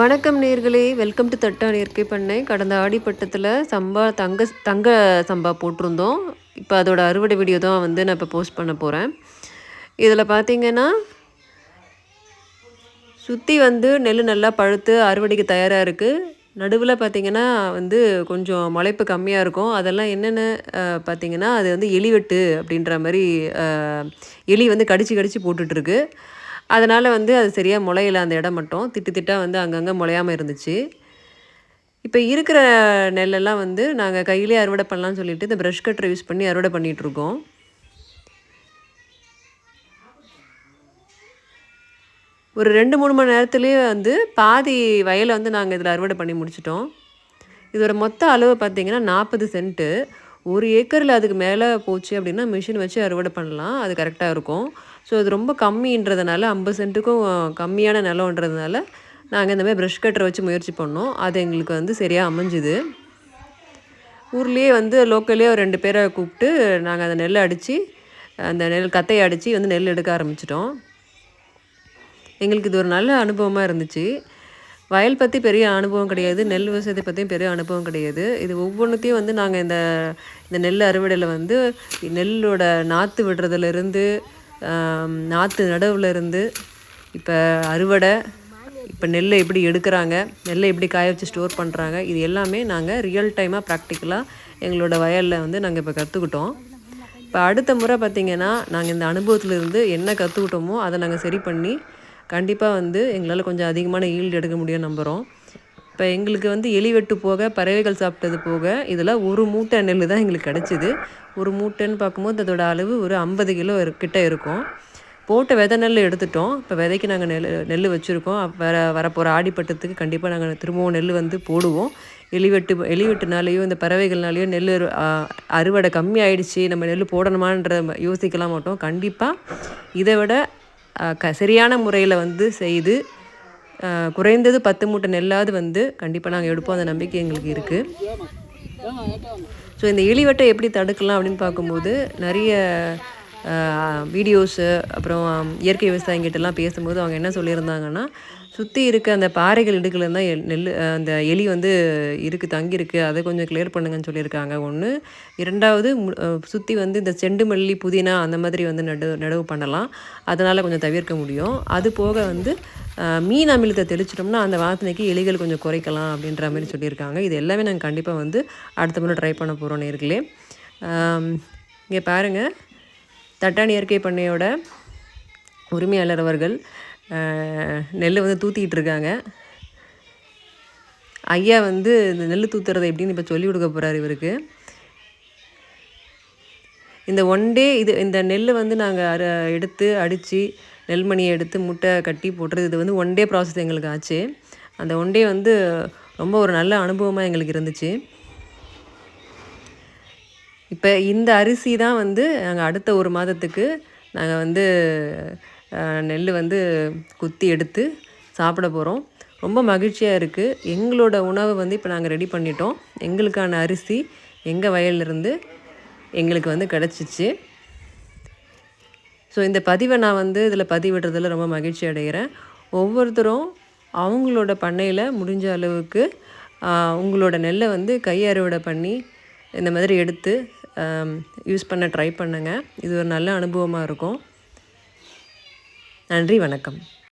வணக்கம் நேர்களே. Welcome to தட்டா இயற்கை பண்ணை. கடந்த ஆடிப்பட்டத்தில் சம்பா தங்க தங்க சம்பா போட்டிருந்தோம். இப்போ அதோட அறுவடை வீடியோ தான் வந்து நான் இப்போ போஸ்ட் பண்ண போகிறேன் இதில் பார்த்தீங்கன்னா சுற்றி வந்து நெல் நல்லா பழுத்து அறுவடைக்கு தயாராக இருக்குது நடுவில் பார்த்திங்கன்னா வந்து கொஞ்சம் முளைப்பு கம்மியாக இருக்கும். அதெல்லாம் என்னென்ன பார்த்திங்கன்னா அது வந்து எலிவெட்டு அப்படின்ற மாதிரி எலி வந்து கடிச்சு கடிச்சு போட்டுட்ருக்கு அதனால் வந்து அது சரியாக முளையில அந்த இடம் மட்டும். திட்டு திட்டாக வந்து அங்கங்கே முளையாமல் இருந்துச்சு. இப்போ இருக்கிற நெல்லெல்லாம் வந்து நாங்கள் கையிலே அறுவடை பண்ணலாம்னு சொல்லிட்டு இந்த ப்ரஷ் கட்டரை யூஸ் பண்ணி அறுவடை பண்ணிகிட்ருக்கோம் ஒரு ரெண்டு மூணு மணி நேரத்துலேயே வந்து பாதி வயலை வந்து நாங்கள் இதில் அறுவடை பண்ணி முடிச்சிட்டோம். இதோட மொத்த அளவு பார்த்திங்கன்னா நாற்பது சென்ட்டு ஒரு ஏக்கரில் அதுக்கு மேலே போச்சு அப்படின்னா மிஷின் வச்சு அறுவடை பண்ணலாம். அது கரெக்டாக இருக்கும். ஸோ அது ரொம்ப கம்மின்றதுனால ஐம்பது சென்ட்டுக்கும் கம்மியான நிலம்ன்றதுனால நாங்கள் இந்த மாதிரி ப்ரஷ் கட்டரை வச்சு முயற்சி பண்ணோம். அது எங்களுக்கு வந்து சரியாக அமைஞ்சுது. ஊர்லேயே வந்து லோக்கல்லே ஒரு ரெண்டு பேரை கூப்பிட்டு நாங்கள் அந்த நெல் அடித்து அந்த நெல் கத்தையை அடித்து வந்து நெல் எடுக்க ஆரம்பிச்சிட்டோம். எங்களுக்கு இது ஒரு நல்ல அனுபவமாக இருந்துச்சு. வயல் பற்றி பெரிய அனுபவம் கிடையாது நெல் விவசாயத்தை பற்றியும் பெரிய அனுபவம் கிடையாது. இது ஒவ்வொன்றுத்தையும் வந்து நாங்கள் இந்த இந்த நெல் அறுவடையில் வந்து நெல்லோட நாற்று விடுறதுலேருந்து நாற்று நடுவில் இருந்து இப்போ அறுவடை இப்போ நெல்லை எப்படி எடுக்கிறாங்க நெல்லை எப்படி காய வச்சு ஸ்டோர் பண்ணுறாங்க இது எல்லாமே நாங்கள் ரியல் டைமாக ப்ராக்டிக்கலாக எங்களோட வயலில் வந்து நாங்கள் இப்போ கற்றுக்கிட்டோம் இப்போ அடுத்த முறை பார்த்திங்கன்னா நாங்கள் இந்த அனுபவத்திலேருந்து என்ன கற்றுக்கிட்டோமோ அதை நாங்கள் சரி பண்ணி கண்டிப்பாக வந்து எங்களால் கொஞ்சம் அதிகமான ஈல்டு எடுக்க முடியும் நம்புகிறோம் இப்போ எங்களுக்கு வந்து எலி வெட்டு போக பறவைகள் சாப்பிட்டது போக இதில் ஒரு மூட்டை நெல் தான் எங்களுக்கு கிடச்சிது. ஒரு மூட்டைன்னு பார்க்கும்போது அதோட அளவு ஒரு ஐம்பது கிலோ கிட்ட இருக்கும். போட்ட விதை நெல் எடுத்துட்டோம். இப்போ விதைக்கு நாங்கள் நெல் நெல் வச்சுருக்கோம். வர வரப்போகிற ஆடிப்பட்டத்துக்கு கண்டிப்பாக நாங்கள் திரும்பவும் நெல் வந்து போடுவோம். எலிவெட்டு எலிவெட்டுனாலேயோ இந்த பறவைகள்னாலேயோ நெல் அறுவடை கம்மி ஆயிடுச்சு நம்ம நெல் போடணுமான்ற யோசிக்கலாம் மாட்டோம். கண்டிப்பாக இதை விட க சரியான முறையில் வந்து செய்து குறைந்தது பத்து மூட்டை நெல்லாவது வந்து கண்டிப்பாக நாங்கள் எடுப்போம். அந்த நம்பிக்கை எங்களுக்கு இருக்குது ஸோ இந்த இழிவட்டை எப்படி தடுக்கலாம் அப்படின்னு பார்க்கும்போது நிறைய வீடியோஸு அப்புறம் இயற்கை விவசாயிங்கிட்டலாம் பேசும்போது அவங்க என்ன சொல்லியிருந்தாங்கன்னா சுற்றி இருக்க அந்த பாறைகள் இடுக்கில் தான் நெல் அந்த எலி வந்து இருக்குது தங்கியிருக்கு. அதை கொஞ்சம் கிளியர் பண்ணுங்கன்னு சொல்லியிருக்காங்க. ஒன்று இரண்டாவது சுற்றி வந்து இந்த செண்டு மல்லி புதினா அந்த மாதிரி வந்து நடு நடவு பண்ணலாம். அதனால் கொஞ்சம் தவிர்க்க முடியும். அது போக வந்து மீன் அமிலத்தை தெளிச்சிட்டோம்னா அந்த வாசனைக்கு எலிகள் கொஞ்சம் குறைக்கலாம் அப்படின்ற மாதிரி சொல்லியிருக்காங்க. இது எல்லாமே நாங்கள் கண்டிப்பாக வந்து அடுத்த முறை ட்ரை பண்ண போகிறோம் நேர்களே. இங்கே பாருங்கள் தட்டாணி இயற்கை பண்ணையோட உரிமையாளர் அவர்கள் நெல் வந்து தூத்திக்கிட்டு இருக்காங்க. ஐயா வந்து இந்த நெல் தூத்துறது எப்படின்னு இப்போ சொல்லி கொடுக்க போகிறார் இவருக்கு. இந்த ஒன் டே இது இந்த நெல் வந்து நாங்கள் அர எடுத்து அடித்து நெல்மணியை எடுத்து முட்டை கட்டி போட்டுறது இது வந்து ஒன் டே ப்ராசஸ் எங்களுக்கு ஆச்சு. அந்த ஒன் டே வந்து ரொம்ப ஒரு நல்ல அனுபவமாக எங்களுக்கு இருந்துச்சு. இப்போ இந்த அரிசி தான் வந்து நாங்கள் அடுத்த ஒரு மாதத்துக்கு நாங்கள் வந்து நெல் வந்து குத்தி எடுத்து சாப்பிட போகிறோம் ரொம்ப மகிழ்ச்சியாக இருக்குது எங்களோட உணவை வந்து இப்போ நாங்கள் ரெடி பண்ணிட்டோம். எங்களுக்கான அரிசி எங்கள் வயல்லிருந்து எங்களுக்கு வந்து கிடச்சிச்சு. ஸோ இந்த பதிவை நான் வந்து இதில் பதிவிடுறதில் ரொம்ப மகிழ்ச்சி அடைகிறேன். ஒவ்வொருத்தரும் அவங்களோட பண்ணையில் முடிஞ்ச அளவுக்கு உங்களோட நெல்லை வந்து கை அறுவடை பண்ணி இந்த மாதிரி எடுத்து Um, யூஸ் பண்ண ட்ரை பண்ணுங்கள் இது ஒரு நல்ல அனுபவமாக இருக்கும். நன்றி வணக்கம்.